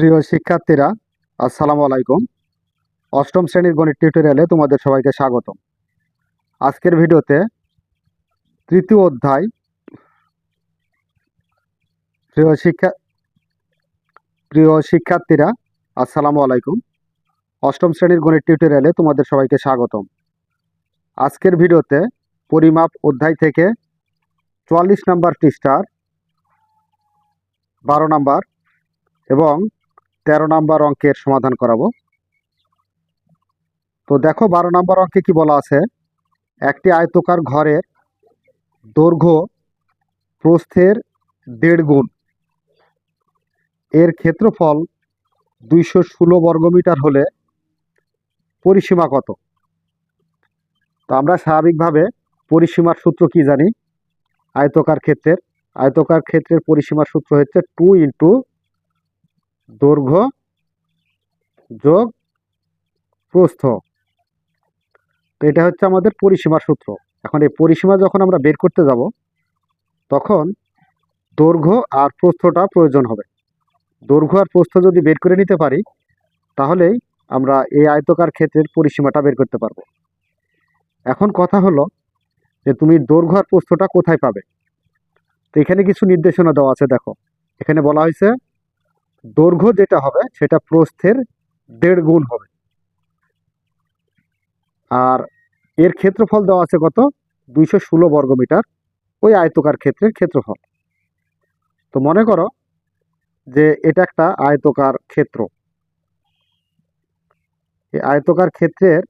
প্রিয় শিক্ষার্থীরা, আসসালামু আলাইকুম। অষ্টম শ্রেণির গণিত টিউটোরিয়ালে তোমাদের সবাইকে স্বাগতম। আজকের ভিডিওতে তৃতীয় অধ্যায়, প্রিয় শিক্ষা, প্রিয় শিক্ষার্থীরা, আসসালামু আলাইকুম। অষ্টম শ্রেণির গণিত টিউটোরিয়ালে তোমাদের সবাইকে স্বাগতম। আজকের ভিডিওতে পরিমাপ অধ্যায় থেকে চুয়াল্লিশ নাম্বার পৃষ্ঠার বারো নাম্বার এবং তেরো নাম্বার অঙ্কের সমাধান করাবো। তো দেখো, বারো নাম্বার অঙ্কে কি বলা আছে? একটি আয়তকার ঘরের দৈর্ঘ্য প্রস্থের দেড় গুণ। এর ক্ষেত্রফল দুইশো ষোলো বর্গমিটার হলে পরিসীমা কত? তো আমরা স্বাভাবিকভাবে পরিসীমার সূত্র কি জানি? আয়তকার ক্ষেত্রের আয়তকার ক্ষেত্রের পরিসীমার সূত্র হচ্ছে টু ইন্টু দৈর্ঘ্য যোগ প্রস্থ। তো এটা হচ্ছে আমাদের পরিসীমার সূত্র। এখন এই পরিসীমা যখন আমরা বের করতে যাব, তখন দৈর্ঘ্য আর প্রস্থটা প্রয়োজন হবে। দৈর্ঘ্য আর প্রস্থ যদি বের করে নিতে পারি, তাহলেই আমরা এই আয়তকার ক্ষেত্রের পরিসীমাটা বের করতে পারব। এখন কথা হলো যে তুমি দৈর্ঘ্য আর প্রস্থটা কোথায় পাবে? তো এখানে কিছু নির্দেশনা দেওয়া আছে, দেখো। এখানে বলা হয়েছে দৈর্ঘ্য যেটা হবে, সেটা প্রস্থের দেড় গুণ হবে। আর এর ক্ষেত্রফল দেওয়া আছে কত? দুইশো ষোলো বর্গমিটার ওই আয়তকার ক্ষেত্রের ক্ষেত্রফল। তো মনে করো যে এটা একটা আয়তকার ক্ষেত্র। এই আয়তকার ক্ষেত্রের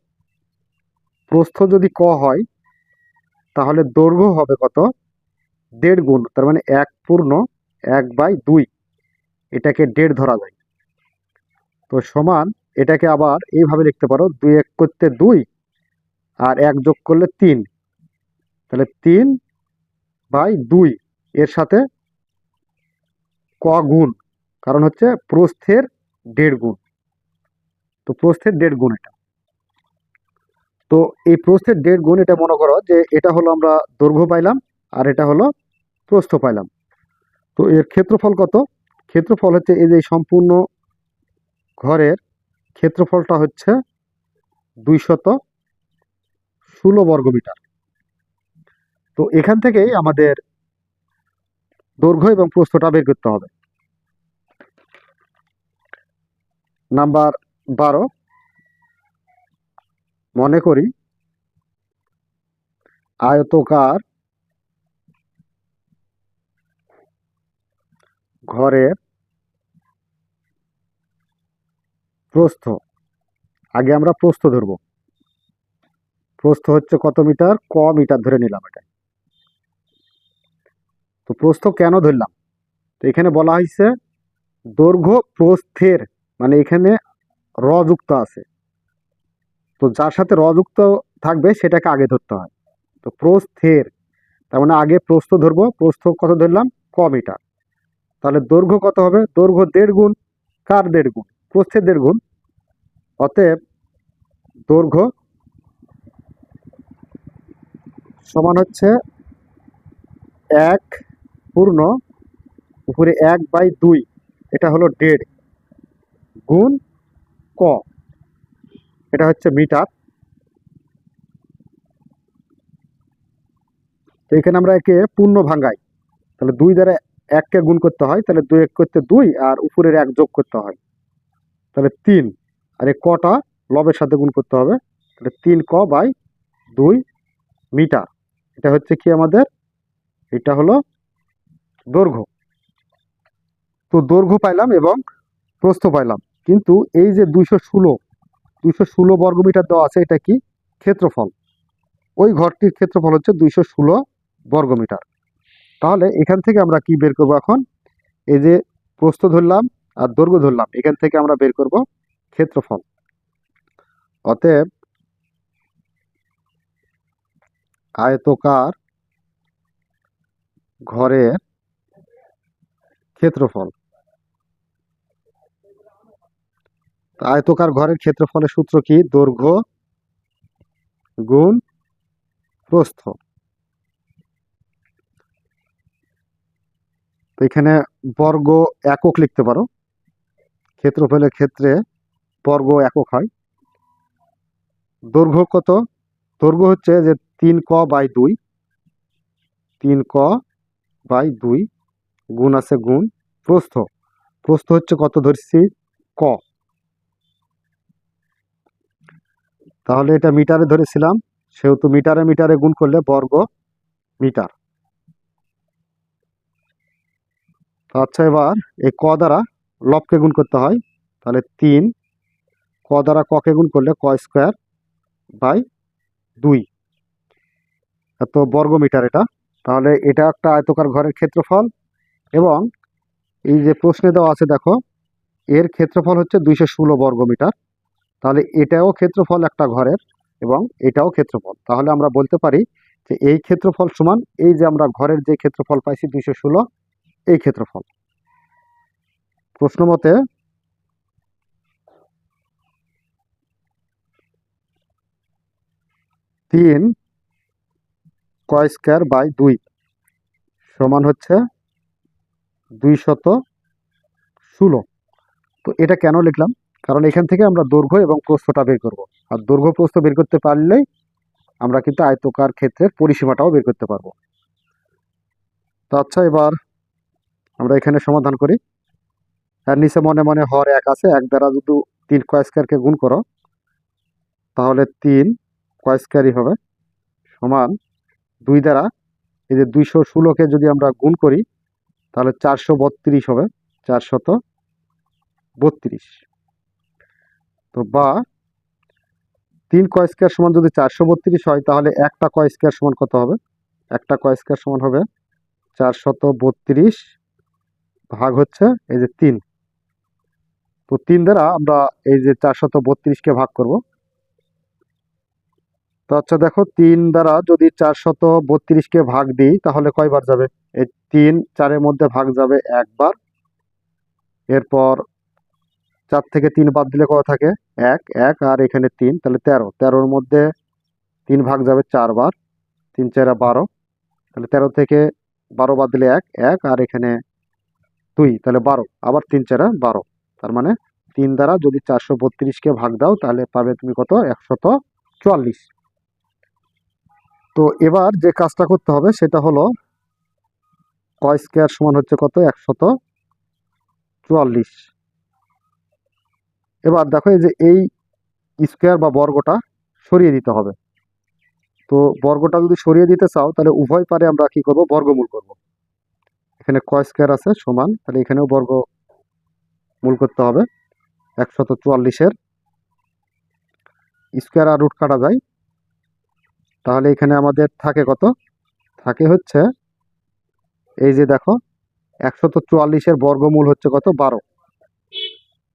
প্রস্থ যদি ক হয়, তাহলে দৈর্ঘ্য হবে কত? দেড় গুণ। তার মানে এক পূর্ণ এক বাই দুই। এটাকে দেড় ধরা যায়। তো সমান এটাকে আবার এইভাবে লিখতে পারো, দুই এক করতে দুই আর এক যোগ করলে তিন। তাহলে তিন বাই দুই এর সাথে ক গুণ, কারণ হচ্ছে প্রস্থের দেড় গুণ। তো প্রস্থের দেড় গুণ এটা। তো এই প্রস্থের দেড় গুণ এটা মনে করো যে এটা হলো আমরা দৈর্ঘ্য পাইলাম আর এটা হলো প্রস্থ পাইলাম। তো এর ক্ষেত্রফল কত? ক্ষেত্রফল হচ্ছে এই যে সম্পূর্ণ ঘরের ক্ষেত্রফলটা হচ্ছে দুইশত ষোলো বর্গমিটার তো এখান থেকেই আমাদের দৈর্ঘ্য এবং প্রস্থটা বের করতে হবে। নাম্বার বারো, মনে করি আয়তকার ঘরের প্রস্থ। আগে আমরা প্রস্থ ধরব। প্রস্থ হচ্ছে কত মিটার? ক মিটার ধরে নিলাম এটা তো প্রস্থ কেন ধরলাম? তো এখানে বলা হয়েছে দৈর্ঘ্য প্রস্থের মানে এখানে র যুক্ত আছে। তো যার সাথে র যুক্ত থাকবে সেটাকে আগে ধরতে হয়। তো প্রস্থের, তার মানে আগে প্রস্থ ধরবো। প্রস্থ কত ধরলাম? ক মিটার। তাহলে দৈর্ঘ্য কত হবে? দৈর্ঘ্য দেড় গুণ, কার দেড় গুণ? প্রস্থের দেড় গুণ। অতএব দৈর্ঘ্য সমান হচ্ছে এক পূর্ণ উপরে এক বাই দুই। এটা হলো দেড় গুণ ক। এটা হচ্ছে মিটার। তো এখানে আমরা একে পূর্ণ ভাঙ্গাই তাহলে দুই দ্বারা এককে গুণ করতে হয়, তাহলে দুই এক করতে দুই আর উপরের এক যোগ করতে হয়। তাহলে তিন। আর এই কটা লবের সাথে গুণ করতে হবে, তাহলে তিন ক বাই দুই মিটার। এটা হচ্ছে কি আমাদের? এটা হলো দৈর্ঘ্য। তো দৈর্ঘ্য পাইলাম এবং প্রস্থ পাইলাম। কিন্তু এই যে দুইশো ষোলো দুইশো ষোলো বর্গমিটার দেওয়া আছে, এটা কি? ক্ষেত্রফল। ওই ঘরটির ক্ষেত্রফল হচ্ছে দুইশো ষোলো বর্গমিটার তাহলে এখান থেকে আমরা কি বের করব এখন? এই যে প্রস্থ ধরলাম আর দৈর্ঘ্য ধরলাম, এখান থেকে আমরা বের করব ক্ষেত্রফল। অতএব আয়তকার ঘরের ক্ষেত্রফল। আয়তকার ঘরের ক্ষেত্রফলের সূত্র কি? দৈর্ঘ্য গুণ প্রস্থ। তো এখানে বর্গ একক লিখতে পারো। ক্ষেত্রফলের ক্ষেত্রে বর্গ একক হয়। দৈর্ঘ্য কত? দৈর্ঘ্য হচ্ছে যে তিন ক বাই দুই। তিন ক বাই দুই গুণ আছে গুণ প্রস্থ। প্রস্থ হচ্ছে কত ধরছি? ক। তাহলে এটা মিটারে ধরেছিলাম। সেহেতু মিটারে মিটারে গুণ করলে বর্গ মিটার। আচ্ছা এবার এই ক দ্বারা লবকে গুণ করতে হয়। তাহলে তিন, ক দ্বারা ককে গুণ করলে ক স্কোয়ার বাই দুই। এত বর্গ মিটার এটা। তাহলে এটা একটা আয়তকার ঘরের ক্ষেত্রফল এবং এই যে প্রশ্নে দেওয়া আছে দেখো, এর ক্ষেত্রফল হচ্ছে দুইশো ষোলো বর্গ মিটার তাহলে এটাও ক্ষেত্রফল একটা ঘরের এবং এটাও ক্ষেত্রফল। তাহলে আমরা বলতে পারি যে এই ক্ষেত্রফল সমান এই যে আমরা ঘরের যে ক্ষেত্রফল পাইছি দুইশো ষোলো এই ক্ষেত্রফল প্রশ্ন মতে, তিন কয় স্কোয়ার বাই দুই সমান হচ্ছে দুই শত ষোলো। তো এটা কেন লিখলাম? কারণ এখান থেকে আমরা দৈর্ঘ্য এবং প্রস্থটা বের করব। আর দৈর্ঘ্য প্রস্থ বের করতে পারলেই আমরা কিন্তু আয়তকার ক্ষেত্রের পরিসীমাটাও বের করতে পারব। তো আচ্ছা এবার আমরা এখানে সমাধান করি। আর নিচে মনে মনে হর এক আছে, এক দ্বারা যদি তিন কয় স্কোয়ারকে গুণ করো, তাহলে তিন কয় স্কোয়ারই হবে সমান দুই দ্বারা। এই যে দুইশো ষোলোকে যদি আমরা গুণ করি, তাহলে চারশো বত্রিশ হবে, চারশত বত্রিশ। তো বা তিন কয় স্কোয়ার সমান যদি চারশো বত্রিশ হয়, তাহলে একটা কয় স্কোয়ার সমান কত হবে? একটা কয় স্কোয়ার সমান হবে চারশত বত্রিশ ভাগ হচ্ছে এই যে তিন। তো তিন দ্বারা আমরা এই যে চারশত বত্রিশকে ভাগ করব। তো আচ্ছা দেখো, তিন দ্বারা যদি চারশত বত্রিশকে ভাগ দিই, তাহলে কয়বার যাবে? এই তিন চারের মধ্যে ভাগ যাবে একবার। এরপর চার থেকে তিন বাদ দিলে কত থাকে? এক এক আর এখানে তিন, তাহলে তেরো। তেরোর মধ্যে তিন ভাগ যাবে চারবার। তিন চারা বারো, তাহলে তেরো থেকে বারো বাদ দিলে এক এক আর এখানে দুই, তাহলে বারো। আবার তিন চারা বারো। তার মানে তিন দ্বারা যদি চারশো বত্রিশকে ভাগ দাও, তাহলে পাবে তুমি কত? একশত চুয়াল্লিশ। তো এবার যে কাজটা করতে হবে, সেটা হলো কয় স্কোয়ার সমান হচ্ছে কত? একশত চুয়াল্লিশ। এবার দেখো এই যে এই স্কোয়ার বা বর্গটা সরিয়ে দিতে হবে। তো বর্গটা যদি সরিয়ে দিতে চাও, তাহলে উভয় পারে আমরা কি করব? বর্গমূল করব। এখানে কয় স্কোয়ার আছে সমান, তাহলে এখানেও বর্গ মূল করতে হবে, একশত চুয়াল্লিশের স্কোয়ার আর রুট কাটা যায়। তাহলে এখানে আমাদের থাকে কত? থাকে হচ্ছে, এই যে দেখো, একশত চুয়াল্লিশের বর্গমূল হচ্ছে কত? বারো।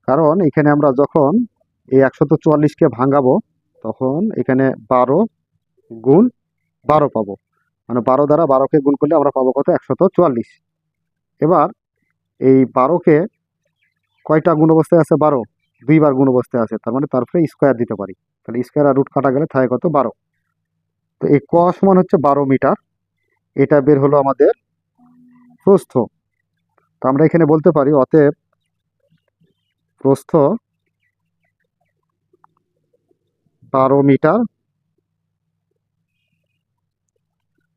কারণ এখানে আমরা যখন এই একশত চুয়াল্লিশকে ভাঙাবো, তখন এখানে বারো গুণ বারো পাবো। মানে বারো দ্বারা বারোকে গুণ করলে আমরা পাবো কত? একশত চুয়াল্লিশ। এবার এই বারোকে কয়টা গুণ অবস্থায় আছে? বারো। দুইবার গুণ অবস্থায় আছে। তার মানে তারপরে স্কোয়ার দিতে পারি। তাহলে স্কোয়ার আর রুট কাটা গেলে থাকে কত? বারো। তো এই ক সমান হচ্ছে বারো মিটার। এটা বের হলো আমাদের প্রস্থ। তো আমরা এখানে বলতে পারি, অতএব প্রস্থ বারো মিটার।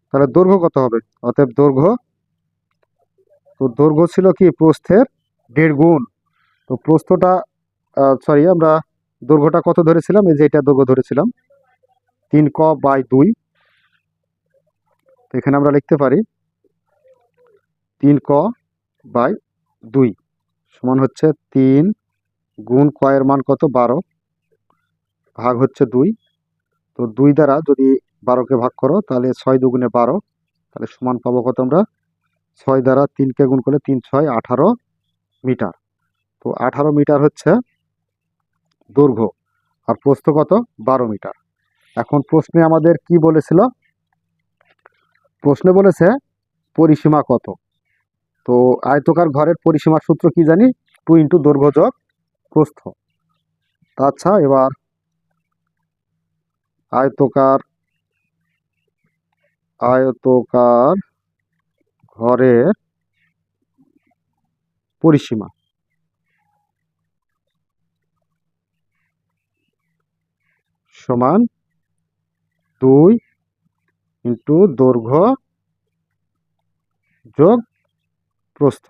তাহলে দৈর্ঘ্য কত হবে? অতএব দৈর্ঘ্য তো দৈর্ঘ্য ছিল কি প্রস্থের দেড় গুণ। তো প্রস্থটা সরি আমরা দৈর্ঘ্যটা কত ধরেছিলাম? এই যে এটা দৈর্ঘ্য ধরেছিলাম, তিন ক বাই দুই। তো এখানে আমরা লিখতে পারি তিন ক বাই দুই সমান হচ্ছে তিন গুণ কয়ের মান কত? বারো। ভাগ হচ্ছে দুই। তো দুই দ্বারা যদি বারোকে ভাগ করো, তাহলে ছয় দুগুণে বারো। তাহলে সমান পাবো কত আমরা? ছয় দ্বারা তিনকে গুণ করলে তিন, ছয়, আঠারো মিটার। তো আঠারো মিটার হচ্ছে দৈর্ঘ্য, আর প্রস্থ কত? বারো মিটার। এখন প্রশ্নে আমাদের কি বলেছিল? প্রশ্নে বলেছে পরিসীমা কত? তো আয়তকার ঘরের পরিসীমার সূত্র কি জানি? টু ইন্টু দৈর্ঘ্য যোগ প্রস্থ। আচ্ছা এবার আয়তকার আয়তকার ঘরের পরিসীমা। সমান দুই ইন্টু দৈর্ঘ্য যোগ প্রস্থ।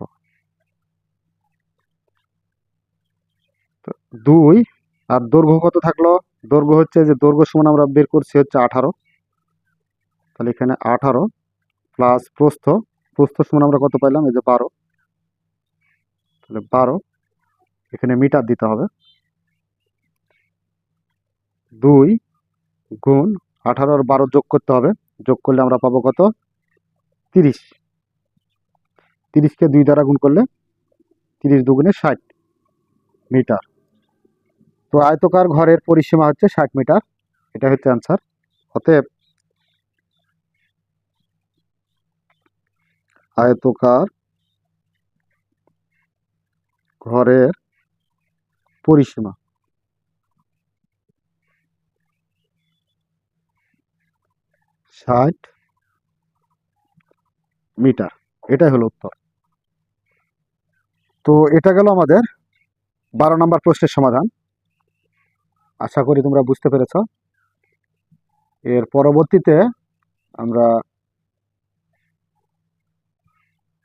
দুই আর দৈর্ঘ্য কত থাকল? দৈর্ঘ্য হচ্ছে যে দৈর্ঘ্য সমান আমরা বের করছি হচ্ছে আঠারো। তাহলে এখানে আঠারো প্লাস প্রস্থ প্রস্থ সমান আমরা কত পাইলাম? এই যে বারো। তাহলে বারো। এখানে মিটার দিতে হবে। দুই গুণ আঠারো আর বারো যোগ করতে হবে। যোগ করলে আমরা পাবো কত? তিরিশ। তিরিশকে দুই দ্বারা গুণ করলে তিরিশ দুগুণে ষাট মিটার। তো আয়তকার ঘরের পরিসীমা হচ্ছে ষাট মিটার। এটা হচ্ছে অ্যান্সার অতএব আয়তকার ঘরের পরিসীমা। ষাট মিটার, এটাই হলো উত্তর। তো এটা গেল আমাদের বারো নম্বর প্রশ্নের সমাধান। আশা করি তোমরা বুঝতে পেরেছ। এর পরবর্তীতে আমরা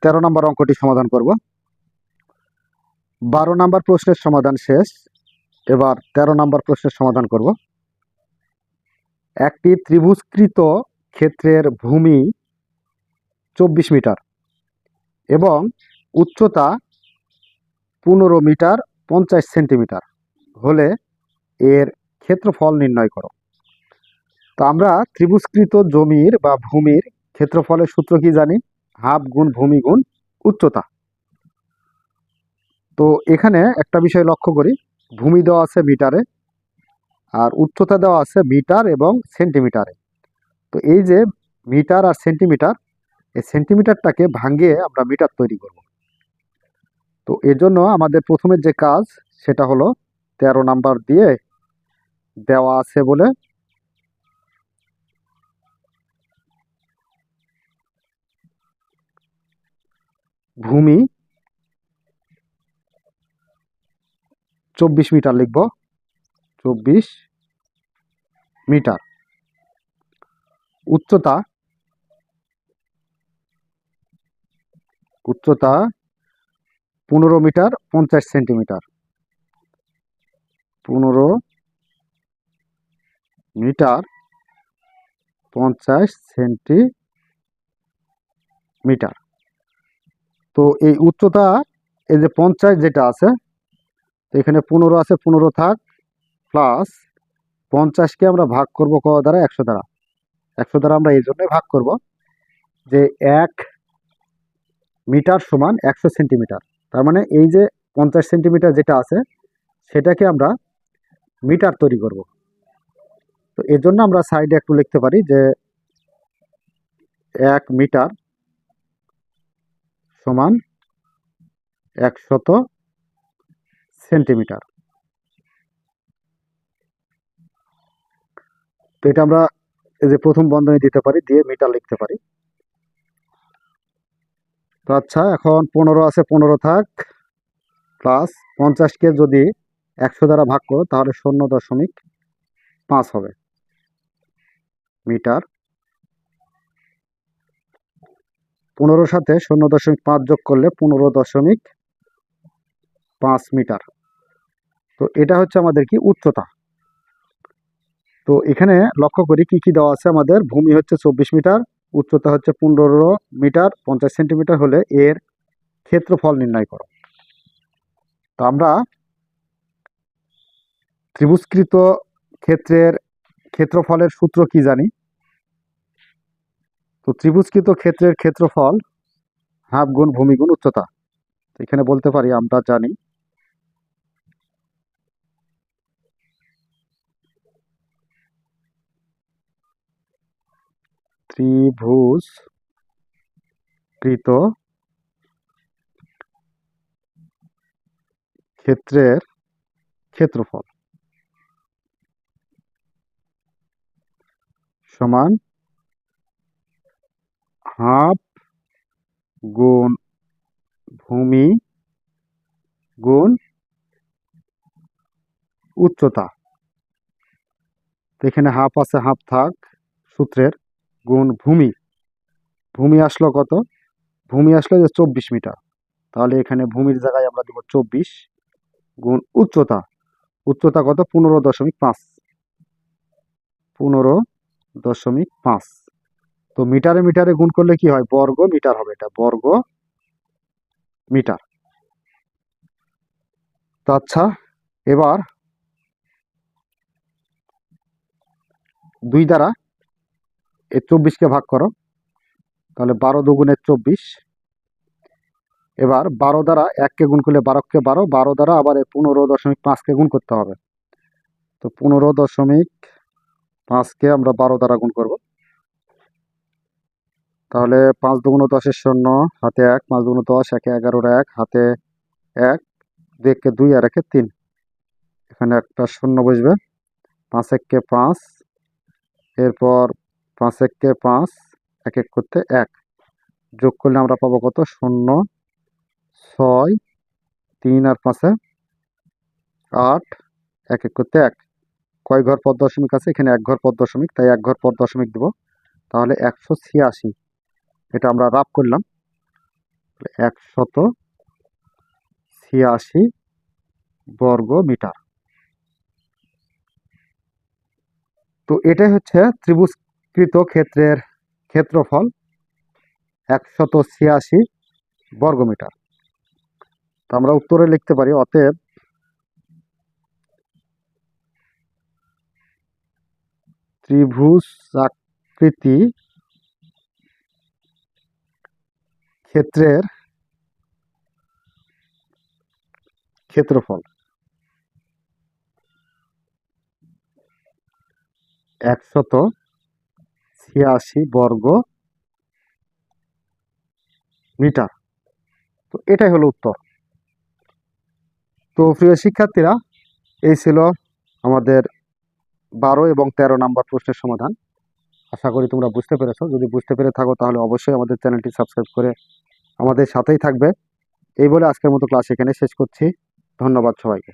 তেরো নম্বর অঙ্কটি সমাধান করব। বারো নম্বর প্রশ্নের সমাধান শেষ। এবার তেরো নম্বর প্রশ্নের সমাধান করব। একটি ত্রিভুজকৃত ক্ষেত্রের ভূমি চব্বিশ মিটার এবং উচ্চতা পনেরো মিটার পঞ্চাশ সেন্টিমিটার হলে এর ক্ষেত্রফল নির্ণয় করো। তো আমরা ত্রিভুজকৃত জমির বা ভূমির ক্ষেত্রফলের সূত্র কি জানি? হাফ গুণ ভূমি গুণ উচ্চতা। তো এখানে একটা বিষয় লক্ষ্য করি, ভূমি দেওয়া আছে মিটারে আর উচ্চতা দেওয়া আছে মিটার এবং সেন্টিমিটারে। তো এই যে মিটার আর সেন্টিমিটার, এই সেন্টিমিটারটাকে ভাঙিয়ে আমরা মিটার তৈরি করব। তো এর জন্য আমাদের প্রথমে যে কাজ, সেটা হলো তেরো নাম্বার দিয়ে দেওয়া আছে বলে ভূমি চব্বিশ মিটার লিখব। চব্বিশ মিটার। উচ্চতা উচ্চতা পনেরো মিটার পঞ্চাশ সেন্টিমিটার। পনেরো মিটার পঞ্চাশ সেন্টিমিটার। তো এই উচ্চতা, এই যে পঞ্চাশ যেটা আছে, তো এখানে পনেরো আছে, পনেরো থাক প্লাস পঞ্চাশকে আমরা ভাগ করব ক দ্বারা? একশো দ্বারা। একশো দ্বারা আমরা এই জন্যই ভাগ করব যে এক মিটার সমান একশো সেন্টিমিটার। তার মানে এই যে পঞ্চাশ সেন্টিমিটার যেটা আছে, সেটাকে আমরা মিটার তৈরি করব। তো এর জন্য আমরা সাইডে একটু লিখতে পারি যে এক মিটার সমান একশত সেন্টিমিটার। তো এটা আমরা এই যে প্রথম বন্ধনী দিতে পারি, দিয়ে মিটার লিখতে পারি। তো আচ্ছা এখন পনেরো আছে, পনেরো থাক প্লাস পঞ্চাশকে যদি একশো দ্বারা ভাগ করো, তাহলে শূন্য দশমিক পাঁচ হবে। মিটার পনেরোর সাথে শূন্য দশমিক পাঁচ যোগ করলে পনেরো দশমিক পাঁচ মিটার। তো এটা হচ্ছে আমাদের কি উচ্চতা। তো এখানে লক্ষ্য করি কি কি দেওয়া আছে আমাদের। ভূমি হচ্ছে চব্বিশ মিটার, উচ্চতা হচ্ছে পনেরো মিটার, পঞ্চাশ সেন্টিমিটার হলে এর ক্ষেত্রফল নির্ণয় করো। তো আমরা ত্রিভুজকৃত ক্ষেত্রের ক্ষেত্রফলের সূত্র কি জানি? তো ত্রিভুজকৃত ক্ষেত্রের ক্ষেত্রফল হাফ গুণ ভূমি গুণ উচ্চতা এখানে বলতে পারি, আমরা জানি ত্রিভুজ কৃত ক্ষেত্রের ক্ষেত্রফল সমান হাফ গুণ ভূমি গুণ উচ্চতা। এখানে হাফ আছে, হাফ থাক, সূত্রের গুণ ভূমি। ভূমি আসলো কত? ভূমি আসলো যে চব্বিশ মিটার। তাহলে এখানে ভূমির জায়গায় আমরা দেবো চব্বিশ গুণ উচ্চতা। উচ্চতা কত? পনেরো দশমিক পাঁচ। পনেরো দশমিক পাঁচ। তো মিটারে মিটারে গুণ করলে কি হয়? বর্গ মিটার হবে এটা, বর্গ মিটার। তো আচ্ছা এবার দুই দ্বারা এই চব্বিশকে ভাগ করো, তাহলে বারো দুগুণের চব্বিশ। এবার বারো দ্বারা এককে গুণ করলে বারোকে বারো বারো দ্বারা আবার পনেরো দশমিক পাঁচকে গুণ করতে হবে। তো পনেরো দশমিক পাঁচকে আমরা বারো দ্বারা গুণ করব। তাহলে পাঁচ দুগুণ দশের শূন্য, হাতে এক, পাঁচ দুগুণ দশ, একে এগারোর এক, হাতে এক দুইকে দুই আর একে তিন। এখানে একটা শূন্য বসবে। পাঁচ এককে পাঁচ, এরপর পাঁচ এককে পাঁচ, এক এক করতে এক। যোগ করলে আমরা পাবো কত? শূন্য, ছয়, তিন আর পাঁচে আট, এক এক করতে এক। কয় ঘর পদ দশমিক আছে? এখানে এক ঘর পদ দশমিক, তাই এক ঘর পদ দশমিক দেবো। তাহলে একশো ছিয়াশি। এটা আমরা রাপ করলাম। একশত ছিয়াশি বর্গ মিটার তো এটাই হচ্ছে ত্রিভুজকৃত ক্ষেত্রের ক্ষেত্রফল, একশত ছিয়াশি বর্গমিটার। তো আমরা উত্তরে লিখতে পারি, অতএব ত্রিভুজ আকৃতি ক্ষেত্রের ক্ষেত্রফল। একশত ছিয়াশি বর্গ মিটার। তো এটাই হলো উত্তর। তো প্রিয় শিক্ষার্থীরা, এই ছিল আমাদের বারো এবং তেরো নাম্বার প্রশ্নের সমাধান। আশা করি তোমরা বুঝতে পেরেছ। যদি বুঝতে পেরে থাকো তাহলে অবশ্যই আমাদের চ্যানেলটি সাবস্ক্রাইব করে আমাদের সাথেই থাকবে। এই বলে আজকের মতো ক্লাস এখানে শেষ করছি। ধন্যবাদ সবাইকে।